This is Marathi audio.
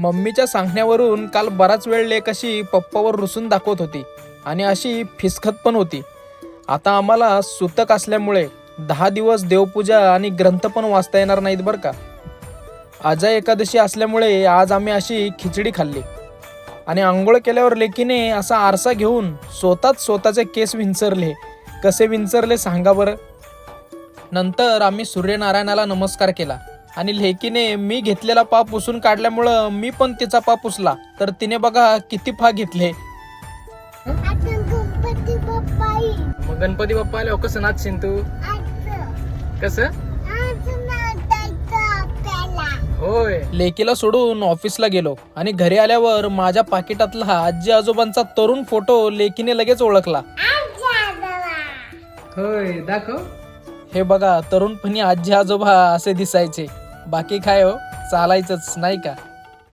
मम्मीच्या सांगण्यावरून काल बराच वेळ लेक अशी पप्पावर रुसून दाखवत होती आणि अशी फिसखत पण होती. आता आम्हाला सुतक असल्यामुळे दहा दिवस देवपूजा आणि ग्रंथ पण वाचता येणार नाहीत बरं का? अजय एकादशी असल्यामुळे आज आम्ही अशी खिचडी खाल्ली. आणि आंघोळ केल्यावर लेकीने असा आरसा घेऊन स्वतःच स्वतःचे केस विंचरले. कसे विंचरले सांगा बरं? नंतर आम्ही सूर्यनारायणाला नमस्कार केला. आणि लेकीने मी घेतलेला पाप पुसून काढल्यामुळं मी पण तिचा पाप पुसला तर तिने बघा किती फा घेतले. गणपती बाप्पा येईल. मग गणपती बाप्पा आले कसं नाचशील तू? कसं? होय. लेकीला सोडून ऑफिसला गेलो आणि घरी आल्यावर माझ्या पाकिटातला आजी आजोबांचा तरुण फोटो लेकीने लगेच ओळखला. होय. दाखव. हे बघा तरुणपणी आजी आजोबा असे दिसायचे. बाकी काय हो चालायचंच नाही का?